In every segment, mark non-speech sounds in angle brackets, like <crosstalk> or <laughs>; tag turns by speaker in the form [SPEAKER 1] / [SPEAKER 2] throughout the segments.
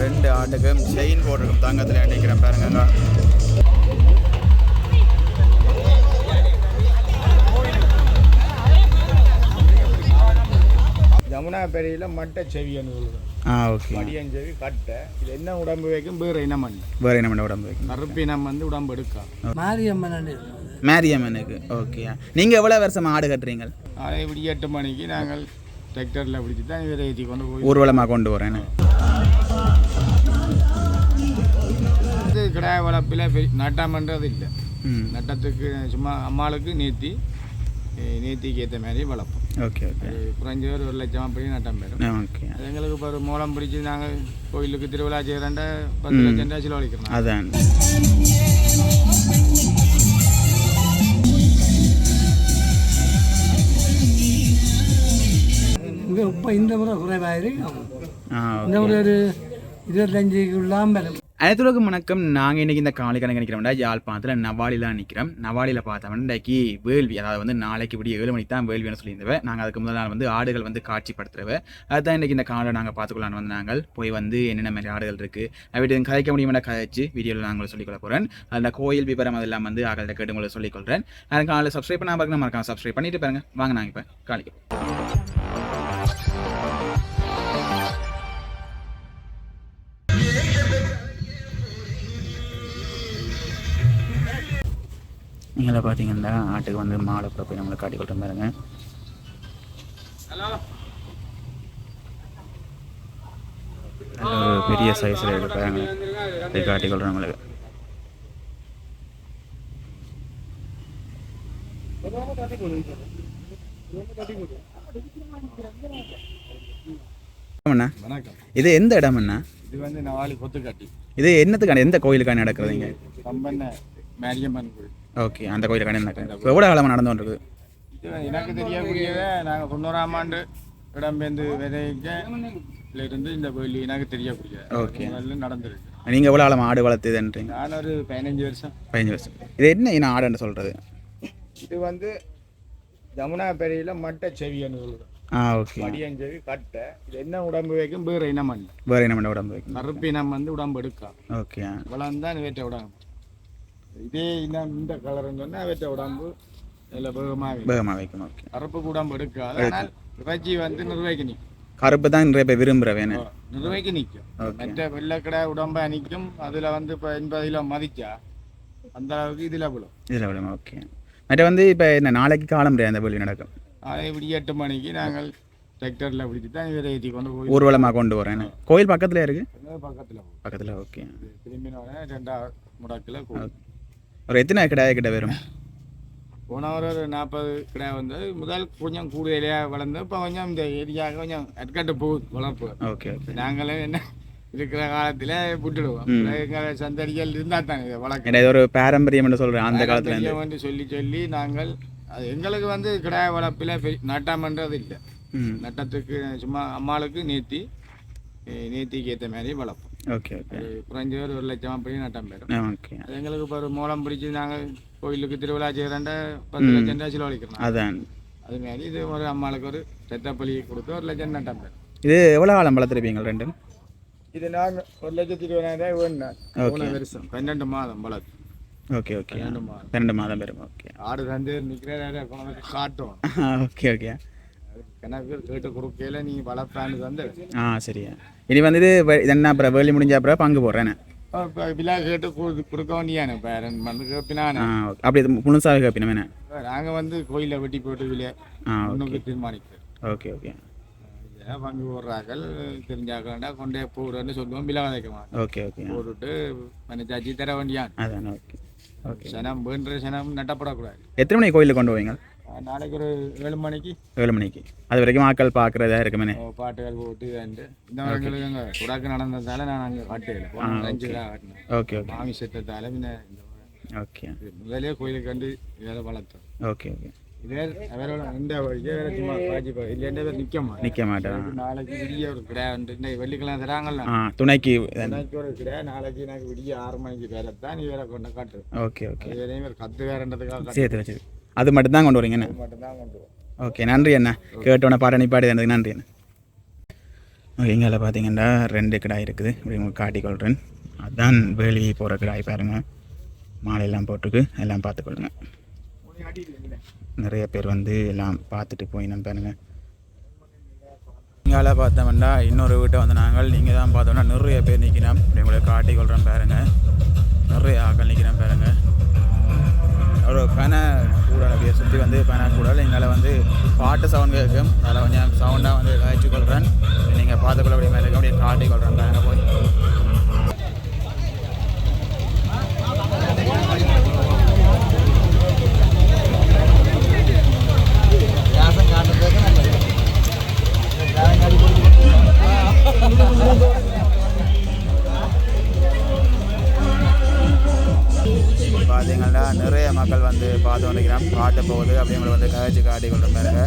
[SPEAKER 1] ரெண்டு ஆட்டுக்கும் செயின் போட்டிருக்கும் தங்கத்தில் நினைக்கிறேன் பாருங்க.
[SPEAKER 2] ஜமுனா பெரியில மட்டை செவியன்னு சொல்லுவோம்.
[SPEAKER 1] ஆ ஓகே.
[SPEAKER 2] மடியன் செவி கட்டை. இது என்ன உடம்பு வைக்கும்? வேறு இனம் பண்ணு
[SPEAKER 1] வேறு என்ன பண்ண உடம்பு வைக்கணும்
[SPEAKER 2] கருப்பு இனம் வந்து உடம்பு எடுக்கும்
[SPEAKER 3] மாரியம்மன்
[SPEAKER 1] மேரியம்மனுக்கு ஓகே. நீங்கள் எவ்வளோ வருஷமா ஆடு கட்டுறீங்க?
[SPEAKER 2] இப்படி எட்டு மணிக்கு நாங்கள் டிராக்டரில் பிடிச்சி தான் இவரை ஏற்றி கொண்டு போய்
[SPEAKER 1] ஊர்வலமாக கொண்டு வரேன்
[SPEAKER 2] இது கிடாய வளர்ப்பில் பெரிய நட்டாமன்றது இல்லை. நட்டத்துக்கு சும்மா அம்மாளுக்கு நேத்தி நேத்திக்கு ஏற்ற மாதிரி வளர்ப்போம்.
[SPEAKER 1] Okay okay.
[SPEAKER 2] குறைஞ்ச ஒரு ஒரு லட்சம் அப்படி நட்டம் போயிடும்.
[SPEAKER 1] ஓகே.
[SPEAKER 2] அது எங்களுக்கு இப்போ ஒரு மூலம் பிடிச்சி நாங்கள் கோயிலுக்கு திருவிழா செய்கிறேன்டா பத்து லட்சம் ரூபா செலவழிக்கிறோம்.
[SPEAKER 1] அதான்.
[SPEAKER 3] இங்கே இப்போ இந்த முறை குறைவாயிருக்கு.
[SPEAKER 1] ஆ
[SPEAKER 3] இந்த முறை ஒரு இருபத்தஞ்சுக்குள்ளாம் வரும்
[SPEAKER 1] அனைத்துலகம் வணக்கம். நாங்கள் இன்றைக்கி இந்த காலை கணக்கு நிற்கிறோம்டா யாழ்ப்பாணத்தில் நவாலிலாம் நிற்கிறோம் நவாலியில் பார்த்தோம்னா இன்றைக்கி வேள்வி. அதாவது வந்து நாளைக்கு விடிய ஏழு மணிக்கு தான் வேள்வின்னு சொல்லியிருந்தவ. நாங்கள் அதுக்கு முதல் நாள் வந்து ஆடுகள் வந்து காட்சிப்படுத்துறவ. அதுதான் இன்றைக்கி இந்த காலை நாங்கள் பார்த்துக்கலான்னு வந்து நாங்கள் போய் வந்து என்னென்ன மாதிரி ஆடுகள் இருக்குது அப்படி கதைக்க முடியுமென கதைச்சு வீடியோவில் நாங்கள் சொல்லிக்கொள்ள போகிறேன் அந்த கோயில் விவரம் அதெல்லாம் வந்து ஆகல்கிட்ட கேட்டு உங்களுக்கு சொல்லிக்கொள்கிறேன் அதுக்கு காலையில் சப்ஸ்கிரைப் பண்ணால் பார்க்கணும் மறக்காம சப்ஸ்கிரைப் பண்ணிட்டு பாருங்க. வாங்க நாங்கள் இப்போ காலைக்கு நீங்கள பார்த்தீங்கன்னா ஆட்டுக்கு வந்து மாலை கூட போய் நம்மளை காட்டி கொடுத்த பாருங்க. பெரிய சைஸில் இருக்கு பாருங்க. இதை காட்டி அண்ணா
[SPEAKER 2] வணக்கம்.
[SPEAKER 1] இது எந்த இடம்
[SPEAKER 2] இது வந்து நவாலி கொத்துக்கட்டி
[SPEAKER 1] இது என்னத்துக்கான எந்த கோயிலுக்கான நடக்கிறதுங்க
[SPEAKER 2] மேரியம்மன் கோயில்.
[SPEAKER 1] ஓகே அந்த கோயிலுக்கான நடக்கிறது இப்போ எவ்வளோ காலமாக நடந்து கொண்டிருக்குது?
[SPEAKER 2] எனக்கு தெரியக்கூடியதை நாங்கள் தொண்ணூறாம் ஆண்டு இடம்பெயர்ந்து விதைக்க இருந்து இந்த கோயில் எனக்கு தெரியக்கூடியது.
[SPEAKER 1] ஓகே.
[SPEAKER 2] நடந்திருக்கு.
[SPEAKER 1] நீங்கள் எவ்வளோ காலமாக ஆடு வளர்த்துதுன்றீங்க
[SPEAKER 2] நான் ஒரு பதினஞ்சு வருஷம்.
[SPEAKER 1] பதினஞ்சு வருஷம். இது என்ன என்ன ஆடுன்னு சொல்கிறது
[SPEAKER 2] இது வந்து ஜமுனா பெரியில மட்டை செவியன்னு சொல்லுவோம்.
[SPEAKER 1] ஆ ஓகே.
[SPEAKER 2] மடியன் செவி கட்டை. இது என்ன உடம்பு வைக்கும்? வேறு இனம்
[SPEAKER 1] வேறு பண்ண உடம்பு வைக்கணும்
[SPEAKER 2] கருப்பு இனம் வந்து உடம்பு எடுக்கும்
[SPEAKER 1] ஓகே.
[SPEAKER 2] இவ்வளவு தான் வேற்ற உடம்பு இதே இனம் இந்த கலர்னு சொன்னால் வேற்ற உடம்பு இதில் வேகமாக
[SPEAKER 1] வேகமாக வைக்கணும் ஓகே
[SPEAKER 2] கருப்பு உடம்பு எடுக்காது ஆனால் இறைச்சி வந்து நிர்வகிக்க நிற்கும்.
[SPEAKER 1] கருப்பு தான் நிறைய பேர் விரும்புகிற வேணும்
[SPEAKER 2] நிர்வகிக்க நிற்கும். மற்ற வெள்ளைக்கடை உடம்பை நிற்கும் அதில் வந்து இப்போ எண்பது கிலோ மதிச்சா அந்த அளவுக்கு இதில் விழும்.
[SPEAKER 1] இதில் விடுமா ஓகே மற்ற வந்து இப்போ என்ன நாளைக்கு காலம் அந்த வேள்வி நடக்கும்.
[SPEAKER 2] இப்படி எட்டு மணிக்கு நாங்கள் டிராக்டரில் பிடிச்சி தான் இவரை ஏற்றி கொண்டு போய்
[SPEAKER 1] ஊர்வலமாக கொண்டு வரேன் கோயில் பக்கத்தில் இருக்கு?
[SPEAKER 2] பக்கத்தில்
[SPEAKER 1] பக்கத்தில் ஓகே
[SPEAKER 2] திரும்பினோடனே ரெண்டாவது முடக்கில்
[SPEAKER 1] ஒரு எத்தனை கிடாய கிட்ட வரும்?
[SPEAKER 2] போன ஒரு ஒரு நாற்பது கிடா வந்து முதல் கொஞ்சம் கூடுதலையாக வளர்ந்து இப்போ கொஞ்சம் இந்த ஏரியாவுக்கு கொஞ்சம் அட்கட்டு போகுது வளர்ப்பு.
[SPEAKER 1] ஓகே
[SPEAKER 2] நாங்களே என்ன இருக்கிற காலத்தில் விட்டுடுவோம். எங்களை சந்தடிகள் இருந்தால் தானே இதை வளர்க்க.
[SPEAKER 1] இது ஒரு பாரம்பரியம் சொல்கிறேன் அந்த காலத்துல
[SPEAKER 2] வந்து சொல்லி சொல்லி நாங்கள் அது எங்களுக்கு வந்து கிடாய வளர்ப்பில் நட்டாமன்றது இல்லை நட்டத்துக்கு சும்மா அம்மாளுக்கு நேத்தி நேத்திக்கு ஏற்ற மாதிரி வளர்ப்போம்.
[SPEAKER 1] Okay okay.
[SPEAKER 2] ஒரு குறைஞ்ச ஒரு ஒரு லட்சம் அப்படி நட்டம் போயிடும்
[SPEAKER 1] ஓகே.
[SPEAKER 2] அது எங்களுக்கு இப்போ ஒரு மூலம் பிடிச்சி நாங்கள் கோயிலுக்கு திருவிழா செய்கிறேன்டா பத்து லட்சம் ரூபா செலவழிக்கிறோம்.
[SPEAKER 1] அதான்.
[SPEAKER 2] அது மாதிரி இது ஒரு அம்மாளுக்கு ஒரு ரத்தப்பலி கொடுத்து ஒரு லட்சம் நட்டம் போயிடும்
[SPEAKER 1] இது எவ்வளோ காலம் வளர்த்துருப்பீங்க ரெண்டும்
[SPEAKER 2] இது நான் ஒரு லட்சத்தி இருபதாயிரம் ரூபாய் வருஷம். பன்னெண்டு மாதம் வளர்த்து.
[SPEAKER 1] Okay okay.
[SPEAKER 2] பன்னெண்டு மாதம்.
[SPEAKER 1] பன்னெண்டு மாதம் பெறும். ஓகே.
[SPEAKER 2] ஆடு தந்து நிற்கிற காட்டும் <laughs>
[SPEAKER 1] ஓகே ஓகே.
[SPEAKER 2] கணக்கு கேட்டு கொடுக்கையில நீ வளர்ப்பான்னு தந்து
[SPEAKER 1] ஆ சரியா. இனி வந்து இது என்ன அப்புறம் வேலி முடிஞ்ச அப்புறம் பங்கு போடுறேன்
[SPEAKER 2] விழா கேட்டு கொடு கொடுக்க வேண்டியானே இப்போ ரெண்டு மணி கேப்பினானே
[SPEAKER 1] அப்படி முழுசாக என்ன
[SPEAKER 2] நாங்கள் வந்து கோயிலை வெட்டி போட்டு
[SPEAKER 1] ஆ
[SPEAKER 2] ஒன்றுக்கு தீர்மானிக்கிறோம்
[SPEAKER 1] ஓகே ஓகே
[SPEAKER 2] பங்கு போடுறாக்கள் தெரிஞ்சாக்கண்டா கொண்டே போடுறேன்னு சொல்லுவோம் விழா மாட்டோம்
[SPEAKER 1] ஓகே ஓகே
[SPEAKER 2] போட்டுட்டு மனச்சாச்சி தர வேண்டியான்
[SPEAKER 1] அதான் ஓகே ஓகே
[SPEAKER 2] சனம் வேண்டுற சனம் நட்டப்படக்கூடாது
[SPEAKER 1] எத்தனை மணிக்கு கோயிலுக்கு கொண்டு போவீங்க
[SPEAKER 2] நாளைக்கு ஒரு ஏழு மணிக்கு.
[SPEAKER 1] ஏழு மணிக்கு. அது வரைக்கும் ஆட்கள் பார்க்குறதா இருக்குமே
[SPEAKER 2] ஓ, பாட்டுகள் போட்டு இந்த எங்களுக்கு அங்கே குடாக்கு நடந்ததால நான் அங்கே காட்டுவேன். போன அஞ்சு காட்டினேன்.
[SPEAKER 1] ஓகே ஓகே
[SPEAKER 2] மாமி செத்ததால பின்ன
[SPEAKER 1] ஓகே
[SPEAKER 2] முதலே கோயிலுக்கு கண்டு இதை வளர்த்தோம்.
[SPEAKER 1] ஓகே ஓகே
[SPEAKER 2] இதே அவரோட இந்த இதே வேற சும்மா பாஜி பேர் நிற்க மாட்டேன்.
[SPEAKER 1] நிற்க மாட்டேன்.
[SPEAKER 2] நாளைக்கு விடிய ஒரு கிடா வெள்ளிக்கிழமை தராங்கல்ல.
[SPEAKER 1] துணைக்கு
[SPEAKER 2] ஒரு கிடா நாளைக்கு எனக்கு விடிய ஆறு மணிக்கு வேற தான் நீ வேற கொண்டு காட்டு.
[SPEAKER 1] ஓகே ஓகே
[SPEAKER 2] வேறு கத்து வேறன்றதுக்காக
[SPEAKER 1] சேர்த்து வச்சு அது மட்டும் தான் கொண்டு வரீங்க என்ன?
[SPEAKER 2] மட்டும்தான் கொண்டு வரும்.
[SPEAKER 1] ஓகே நன்றி அண்ணா. கேட்டோன்னே பாட நிப்பாடி எனக்கு நன்றி அண்ணா. இங்கே பார்த்தீங்கன்னா ரெண்டு கிடாய் இருக்குது. இப்படி உங்களுக்கு காட்டிக்கொள்கிறேன் அதான் வேலி போகிற கிடாய் பாருங்கள் மாலையெல்லாம் போட்டிருக்கு. எல்லாம் பார்த்துக்கொள்ளுங்க நிறைய பேர் வந்து எல்லாம் பார்த்துட்டு போயினோம் பாருங்க. இங்கால பார்த்தோம்னா இன்னொரு வீட்டை வந்து நாங்கள் நீங்கள் தான் பார்த்தோம்னா நிறைய பேர் நிற்கிறோம் இப்படி உங்களுக்கு காட்டிக்கொள்கிறோம் பாருங்க. நிறைய ஆக்கள் நிற்கிறோம் பாருங்க. ஒரு பேனா கூடல் அப்படியே சுற்றி வந்து பேனா கூடல். எங்களால் வந்து பாட்டு சவுண்ட் கேட்கும் அதில் கொஞ்சம் சவுண்டாக வந்து காய்ச்சி கொள்கிறேன் நீங்கள் பார்த்துக்கொள்ள அப்படியே மேலே இருக்க அப்படியே காட்டி கொள்கிறேன் பாருங்க போய் போகுது அப்படிங்களை வந்து கதைச்சு காட்டி கொள்ற பாருங்க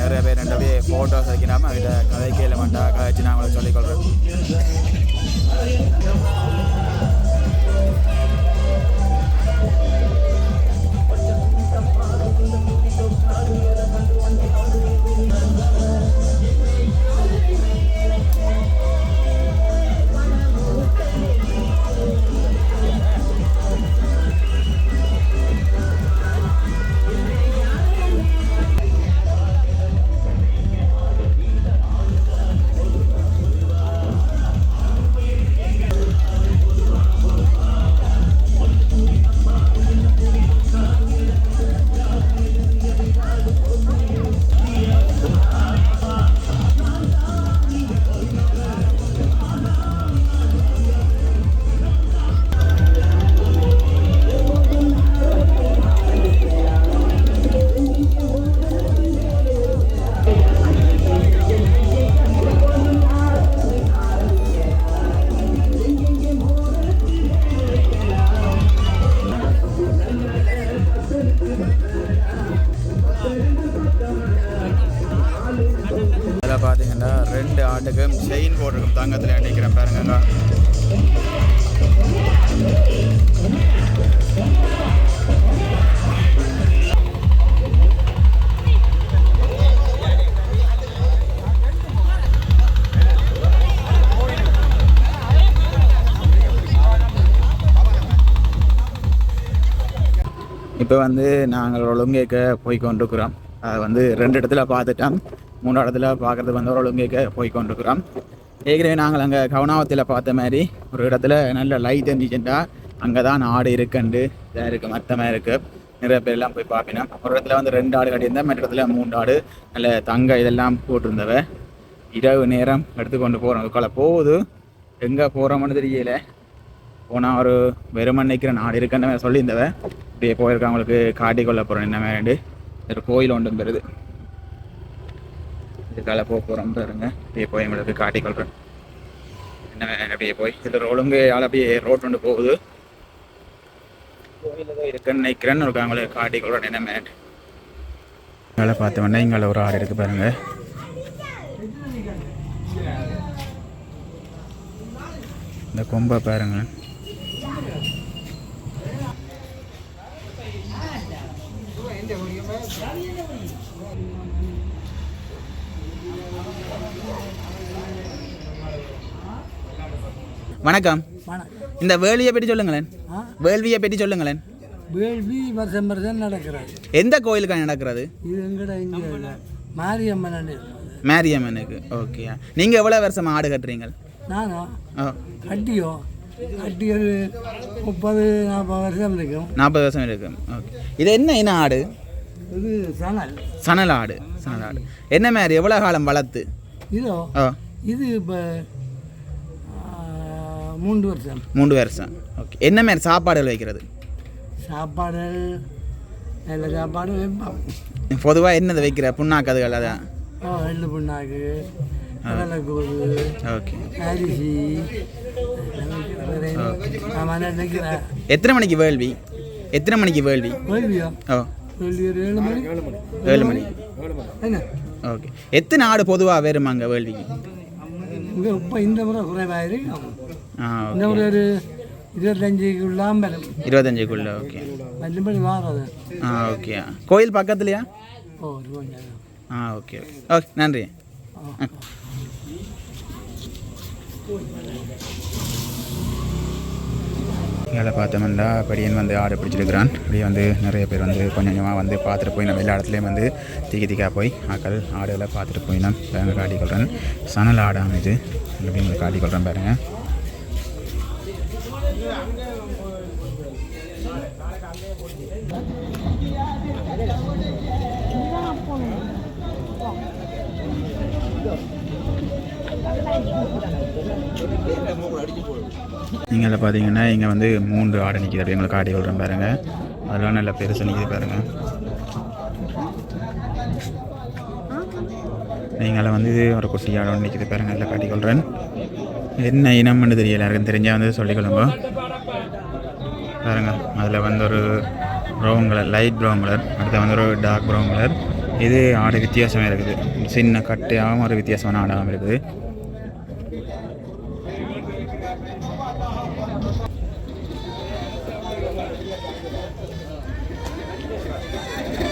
[SPEAKER 1] நிறைய பேர் ரெண்டு அப்படியே ஃபோட்டோஸ் வைக்கிறாமல் அதில் கதை கேள மாட்டா. கதைச்சு நான் உங்களுக்கு இப்போ வந்து நாங்கள் ஒழுங்கேக்க போய் கொண்டிருக்கிறோம் அதை வந்து ரெண்டு இடத்துல பார்த்துட்டோம். மூணு இடத்துல பார்க்குறது வந்து ஒரு ஒழுங்கேக்க போய் கொண்டிருக்கிறோம் ஏற்கனவே நாங்கள் அங்கே கவனாவத்தில் பார்த்த மாதிரி ஒரு இடத்துல நல்ல லைட் இருந்துச்சுட்டா அங்கே தான் ஆடு இருக்குண்டு இதாக இருக்குது மற்றமாக இருக்குது நிறைய பேர்லாம் போய் பார்ப்பினோம் ஒரு இடத்துல வந்து ரெண்டு ஆடு கட்டியிருந்தேன் மற்ற இடத்துல மூணு ஆடு நல்ல தங்க இதெல்லாம் போட்டிருந்தவ. இரவு நேரம் எடுத்துக்கொண்டு போகிறோம் அதுக்குள்ள போகுது. எங்கே போகிறோம்னு தெரியல. போனால் ஒரு வெறுமன் நிற்கிற நாடு இருக்குன்னு சொல்லியிருந்தவ இப்படியே போயிருக்கவங்களுக்கு காட்டி கொள்ள போகிறோம் என்ன வேண்டு ஒரு கோயில் ஒன்றும் பெறுது இதுக்கால போக போகிறோம் பாருங்க. அப்படியே போய் எங்களுக்கு காட்டி கொள்கிறேன் என்ன அப்படியே போய். இதில் ஒழுங்கு ஆள் அப்படியே ரோட் ஒன்று போகுது. கோயில் ஏதோ இருக்குன்னு நிற்கிறேன்னு ஒரு அவங்களுக்கு காட்டி கொள்கிறேன் என்ன மேட் வேலை பார்த்தோம்னா இங்கே ஒரு ஆடு இருக்கு பாருங்க. இந்த கொம்பை பாருங்கள் வணக்கம். இந்த வேள்வியை பற்றி சொல்லுங்களேன். வேள்வியை பற்றி சொல்லுங்களேன்.
[SPEAKER 3] வேள்வி வருஷம் வருஷம் நடக்கிறது.
[SPEAKER 1] எந்த கோயிலுக்கு நடக்கிறது?
[SPEAKER 3] இது எங்கட இங்கே மாரியம்மன்.
[SPEAKER 1] மேரியம்மனுக்கு. ஓகே நீங்கள் எவ்வளோ வருஷமா ஆடு கட்டுறீங்க
[SPEAKER 3] நானா? கட்டியோ? கட்டி ஒரு முப்பது நாற்பது வருஷம் இருக்கும்.
[SPEAKER 1] நாற்பது வருஷம் இருக்கு ஓகே இது என்ன என்ன ஆடு?
[SPEAKER 3] இது சணல்.
[SPEAKER 1] சணல் ஆடு சணல் ஆடு என்ன மாதிரி எவ்வளோ காலம் வளர்த்து?
[SPEAKER 3] இதோ இது இப்போ மூன்று வருஷம்.
[SPEAKER 1] மூன்று வருஷம். ஓகே. என்ன மாதிரி சாப்பாடுகள் வைக்கிறது?
[SPEAKER 3] சாப்பாடு நல்ல சாப்பாடு வைப்போம்.
[SPEAKER 1] பொதுவாக என்னது வைக்கிற? புண்ணாக்கதுகள் அதான்
[SPEAKER 3] ஓ எள்ளு புண்ணாக்கு
[SPEAKER 1] ஓகே.
[SPEAKER 3] அரிசி
[SPEAKER 1] எத்தனை மணிக்கு வேள்வி? எத்தனை மணிக்கு வேள்வி?
[SPEAKER 3] வேள்வியோ?
[SPEAKER 1] ஓ
[SPEAKER 3] ஏழு மணி
[SPEAKER 1] ஓகே. எத்தனை ஆடு பொதுவாக வேறுமாங்க வேள்விக்கு?
[SPEAKER 3] இப்போ இந்த முறை குறைவாயிருக்கு
[SPEAKER 1] ஆ
[SPEAKER 3] இந்த முறை ஒரு இருபத்தஞ்சுக்குள்ளாம் வரும்
[SPEAKER 1] இருபத்தஞ்சுக்குள்ள ஓகே.
[SPEAKER 3] மற்றபடி வாரது.
[SPEAKER 1] ஆ ஓகே. கோயில் பக்கத்துலையா?
[SPEAKER 3] ஓ
[SPEAKER 1] ஆ ஓகே ஓகே. ஓகே நன்றி.
[SPEAKER 3] ஆ.
[SPEAKER 1] இதில் பார்த்தோம்னா படியன் வந்து ஆடு பிடிச்சிருக்கிறான். அப்படியே வந்து நிறைய பேர் வந்து கொஞ்சம் கொஞ்சமாக வந்து பார்த்துட்டு போய் நம்ம எல்லா இடத்துலையும் வந்து திக்கி திக்கா போய் ஆக்கள் ஆடுகளை பார்த்துட்டு போய் நான் பேங்க காட்டிக்கொள்கிறேன் சணல் ஆடாம் இது அப்படின்னு உங்களுக்கு காட்டிக்கொள்கிறேன் பாருங்கள் நீங்கள் பார்த்தீங்கன்னா இங்கே வந்து மூன்று ஆடு நிற்கிது. அப்படி எங்களுக்கு ஆடி கொள்கிறேன் பாருங்கள் அதெல்லாம் நல்லா பெருசு நிற்கிது பாருங்கள் நீங்கள் வந்து இது ஒரு குட்டி ஆடு ஒன்று நிற்கிது பாருங்கள் அதில் காட்டி கொள்கிறேன் என்ன இனம்னு தெரியல. யாருக்கும் தெரிஞ்சால் வந்து சொல்லிக்கொள்ளுங்க பாருங்க. அதில் வந்து ஒரு brown colour light brown colour அடுத்து வந்து ஒரு டார்க் ப்ரௌன் கலர் இது ஆடு வித்தியாசமாக இருக்குது. சின்ன கட்டையாகவும் ஒரு வித்தியாசமான ஆடாகவும் இருக்குது. Thank you.